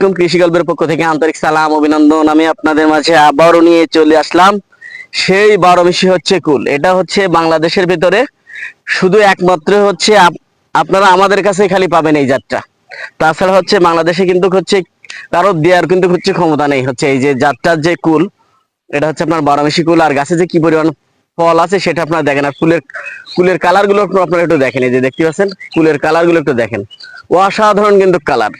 আলাইকুম, কৃষি গল্পের পক্ষ থেকে আন্তরিক সালাম, অভিনন্দন। আমি আপনাদের মাঝে আবারও নিয়ে চলে আসলাম। সেই বারো মিশি হচ্ছে কুল। এটা হচ্ছে বাংলাদেশের ভিতরে শুধু একমাত্র হচ্ছে আপনারা আমাদের কাছে খালি পাবেন এই জাতটা। তাছাড়া হচ্ছে বাংলাদেশে কিন্তু হচ্ছে কারও দেওয়ার কিন্তু হচ্ছে ক্ষমতা নেই। হচ্ছে এই যে জাতটার যে কুল, এটা হচ্ছে আপনার বারো মিশি কুল। আর গাছে যে কি পরিমাণ ফল আছে সেটা আপনারা দেখেন। আর ফুলের কুলের কালারগুলো আপনারা একটু দেখেন। এই যে দেখতে পাচ্ছেন? কুলের কালারগুলো একটু দেখেন। অসাধারণ কিন্তু কালার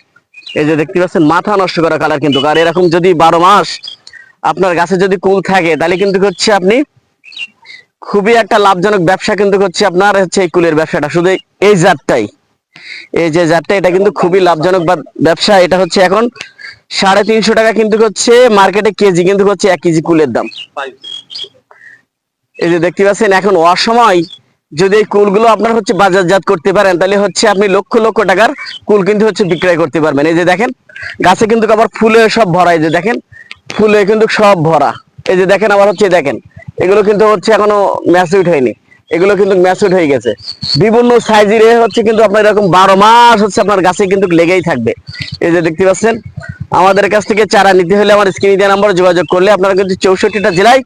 এই যে দেখতে পাচ্ছেন, মাথা নষ্ট করা কালার কিন্তু। আর এরকম যদি বারো মাস আপনার গাছে যদি কুল থাকে, তাহলে কিন্তু হচ্ছে আপনি খুবই একটা লাভজনক ব্যবসা কিন্তু হচ্ছে আপনার হচ্ছে এই কুলের ব্যবসাটা। শুধু এই জাতটাই। এই যে জাতটা, এটা কিন্তু খুবই লাভজনক ব্যবসা। এটা হচ্ছে এখন সাড়ে তিনশো টাকা কিন্তু হচ্ছে মার্কেটে কেজি কিন্তু হচ্ছে এক কেজি কুলের দাম। এই যে দেখতে পাচ্ছেন, এখন অসময় যদি এই কুলগুলো আপনার হচ্ছে বাজারজাত করতে পারেন, তাহলে হচ্ছে আপনি লক্ষ লক্ষ টাকার কুল কিন্তু হচ্ছে বিক্রয় করতে পারবেন। এই যে দেখেন, গাছে কিন্তু আবার ফুলে সব ভরা, এই যে দেখেন, ফুলে কিন্তু সব ভরা। এই যে দেখেন আবার হচ্ছে, দেখেন, এগুলো কিন্তু হচ্ছে এখনও ম্যাচুইড হয়নি। এগুলো কিন্তু ম্যাচুইড হয়ে গেছে। বিভিন্ন সাইজের হচ্ছে কিন্তু আপনার এরকম বারো মাস হচ্ছে আপনার গাছে কিন্তু লেগেই থাকবে। এই যে দেখতে পাচ্ছেন, আমাদের কাছ থেকে চারা নিতে হলে আমার স্ক্রিনে দেওয়া নাম্বার যোগাযোগ করলে আপনারা কিন্তু চৌষট্টিটা জেলায়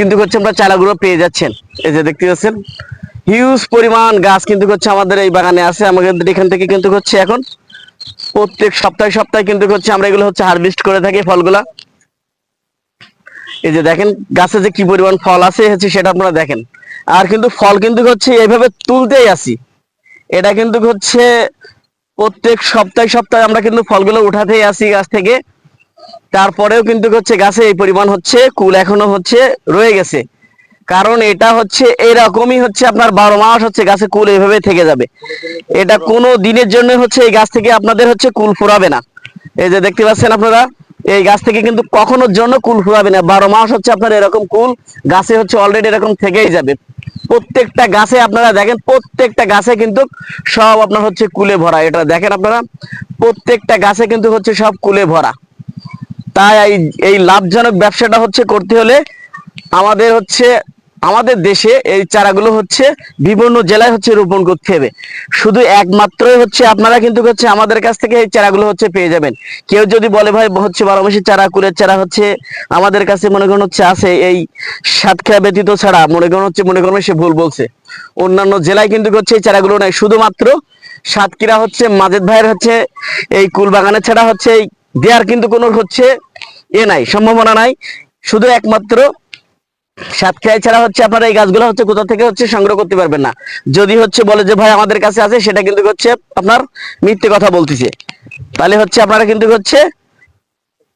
কিন্তু হচ্ছে আমরা চারাগুলো পেয়ে যাচ্ছেন। এই যে দেখতে পাচ্ছেন হিউজ পরিমাণ গাছ কিন্তু হচ্ছে আমাদের এই বাগানে আছে। আমাদের এখান থেকে কিন্তু হচ্ছে এখন প্রত্যেক সপ্তাহে সপ্তাহে কিন্তু হচ্ছে আমরা এগুলো হচ্ছে হারভেস্ট করে থাকি ফলগুলা। এই যে দেখেন, গাছে যে কি পরিমাণ ফল আছে হচ্ছে সেটা আপনারা দেখেন। আর কিন্তু ফল কিন্তু হচ্ছে এইভাবে তুলতেই আসি। এটা কিন্তু হচ্ছে প্রত্যেক সপ্তাহে সপ্তাহে আমরা কিন্তু ফলগুলো উঠাতেই আসি গাছ থেকে। তারপরেও কিন্তু হচ্ছে গাছে এই পরিমাণ হচ্ছে কুল এখনও হচ্ছে রয়ে গেছে। কারণ এটা হচ্ছে এরকমই হচ্ছে আপনার বারো মাস হচ্ছে গাছে কুল এইভাবে থেকে যাবে। এটা কোনো দিনের জন্য হচ্ছে এই গাছ থেকে আপনাদের হচ্ছে কুল ফুরাবে না। এই যে দেখতে পাচ্ছেন আপনারা, এই গাছ থেকে কিন্তু কখনোর জন্য কুল ফুরাবে না। বারো মাস হচ্ছে আপনার এরকম কুল গাছে হচ্ছে অলরেডি এরকম থেকেই যাবে। প্রত্যেকটা গাছে আপনারা দেখেন, প্রত্যেকটা গাছে কিন্তু সব আপনার হচ্ছে কুলে ভরা। এটা দেখেন আপনারা, প্রত্যেকটা গাছে কিন্তু হচ্ছে সব কুলে ভরা। তাই এই লাভজনক ব্যবসাটা হচ্ছে করতে হলে আমাদের হচ্ছে, আমাদের দেশে এই চারাগুলো হচ্ছে বিভিন্ন জেলায় হচ্ছে রোপণ করতে হবে। শুধু একমাত্রই হচ্ছে আপনারা কিন্তু হচ্ছে আমাদের কাছ থেকে এই চারাগুলো হচ্ছে পেয়ে যাবেন। কেউ যদি বলে, ভাই, হচ্ছে বারো মাসের চারা, কুলের চারা হচ্ছে আমাদের কাছে মনে করেন হচ্ছে আছে এই সাতক্ষীরা ব্যতীত ছাড়া, মনে করেন হচ্ছে, মনে করেন সে ভুল বলছে। অন্যান্য জেলায় কিন্তু হচ্ছে এই চারাগুলো নাই। শুধুমাত্র সাতক্ষীরা হচ্ছে, মাজেদ ভাইয়ের হচ্ছে এই কুল বাগানের ছাড়া হচ্ছে এই দেওয়ার কিন্তু কোনো হচ্ছে এ নাই, সম্ভাবনা নাই। শুধু একমাত্র সাতক্ষীরায় ছাড়া হচ্ছে আপনারা এই গাছগুলো হচ্ছে কোথা থেকে হচ্ছে সংগ্রহ করতে পারবেন না। যদি হচ্ছে বলে যে, ভাই, আমাদের কাছে আছে, সেটা কিন্তু হচ্ছে আপনার মিথ্যে কথা বলতেছে। তাহলে হচ্ছে আপনারা কিন্তু হচ্ছে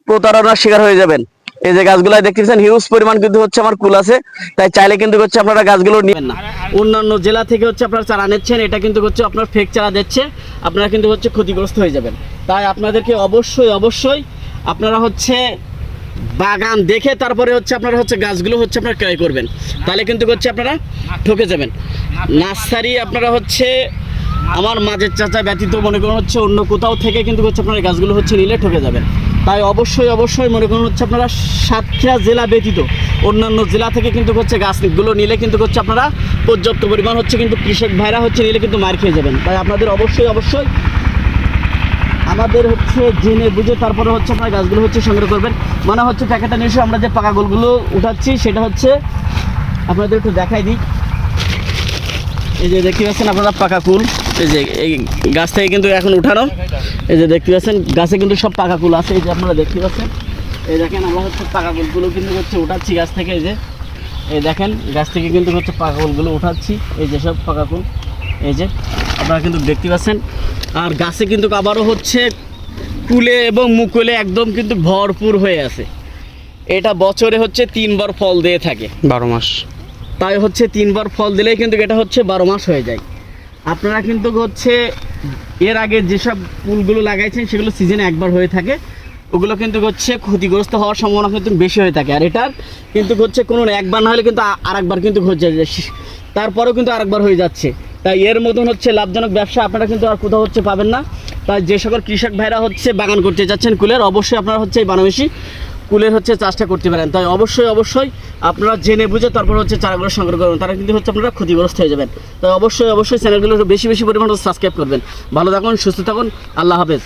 প্রতারণার শিকার হয়ে যাবেন। এই যে গাছগুলো দেখতেছেন হিউজ পরিমাণ কিন্তু হচ্ছে আমার কুল আছে। তাই চাইলে কিন্তু হচ্ছে আপনারা গাছগুলো নেবেন না। অন্যান্য জেলা থেকে হচ্ছে আপনারা চারা নিচ্ছেন, এটা কিন্তু হচ্ছে আপনার ফেক চারা দিচ্ছে, আপনারা কিন্তু হচ্ছে ক্ষতিগ্রস্ত হয়ে যাবেন। তাই আপনাদেরকে অবশ্যই অবশ্যই আপনারা হচ্ছে বাগান দেখে তারপরে হচ্ছে আপনারা হচ্ছে গাছগুলো হচ্ছে আপনারা ক্রয় করবেন। তাহলে কিন্তু হচ্ছে আপনারা ঠকে যাবেন। নার্সারি আপনারা হচ্ছে আমার মাঝের চাচা ব্যতীত মনে করুন হচ্ছে অন্য কোথাও থেকে কিন্তু হচ্ছে আপনারা গাছগুলো হচ্ছে নিলে ঠকে যাবেন। তাই অবশ্যই অবশ্যই মনে করুন হচ্ছে আপনারা সাতক্ষীরা জেলা ব্যতীত অন্যান্য জেলা থেকে কিন্তু হচ্ছে গাছগুলো নিলে কিন্তু হচ্ছে আপনারা পর্যাপ্ত পরিমাণ হচ্ছে কিন্তু কৃষক ভাইরা হচ্ছে নিলে কিন্তু মার খেয়ে যাবেন। তাই আপনাদের অবশ্যই অবশ্যই আমাদের হচ্ছে জেনে বুঝে তারপরে হচ্ছে আপনার গাছগুলো হচ্ছে সংগ্রহ করবেন। মানে হচ্ছে প্যাকেটটা নিয়ে আমরা যে পাকা গোলগুলো উঠাচ্ছি, সেটা হচ্ছে আপনাদের একটু দেখাই দিই। এই যে দেখতে পাচ্ছেন আপনারা পাকা কুল এই যে এই গাছ থেকে কিন্তু এখন উঠানো। এই যে দেখতে পাচ্ছেন, গাছে কিন্তু সব পাকা কুল আছে। এই যে আপনারা দেখতে পাচ্ছেন। এই দেখেন, আমরা হচ্ছে পাকা কুলগুলো কিন্তু হচ্ছে উঠাচ্ছি গাছ থেকে। এই যে, এই দেখেন, গাছ থেকে কিন্তু হচ্ছে পাকা কুলগুলো উঠাচ্ছি। এই যে সব পাকা কুল এই যে আপনারা কিন্তু দেখতে পাচ্ছেন। আর গাছে কিন্তু আবারও হচ্ছে কুলে এবং মুকুলে একদম কিন্তু ভরপুর হয়ে আছে। এটা বছরে হচ্ছে তিনবার ফল দিয়ে থাকে। বারো মাস। তাই হচ্ছে তিনবার ফল দিলেই কিন্তু এটা হচ্ছে বারো মাস হয়ে যায়। আপনারা কিন্তু হচ্ছে এর আগে যেসব ফুলগুলো লাগাইছেন সেগুলো সিজনে একবার হয়ে থাকে। ওগুলো কিন্তু হচ্ছে ক্ষতিগ্রস্ত হওয়ার সম্ভাবনা কিন্তু বেশি হয়ে থাকে। আর এটার কিন্তু হচ্ছে কোনো একবার না হলে কিন্তু আরেকবার কিন্তু হচ্ছে তারপরেও কিন্তু আরেকবার হয়ে যাচ্ছে। তাই এর মতন হচ্ছে লাভজনক ব্যবসা আপনারা কিন্তু আর কোথাও হচ্ছে পাবেন না। তাই যে সকল কৃষক ভাইরা হচ্ছে বাগান করতে যাচ্ছেন কুলের, অবশ্যই আপনারা হচ্ছে এই বানাবেশি কুলের হচ্ছে চাষটা করতে পারেন। তাই অবশ্যই অবশ্যই আপনারা জেনে বুঝে তারপর হচ্ছে চারাগুলো সংগ্রহ করবেন। তারা কিন্তু হচ্ছে আপনারা ক্ষতিগ্রস্ত হয়ে যাবেন। তাই অবশ্যই অবশ্যই চ্যানেলগুলো বেশি বেশি পরিমাণে সাবস্ক্রাইব করবেন। ভালো থাকুন, সুস্থ থাকুন। আল্লাহ হাফেজ।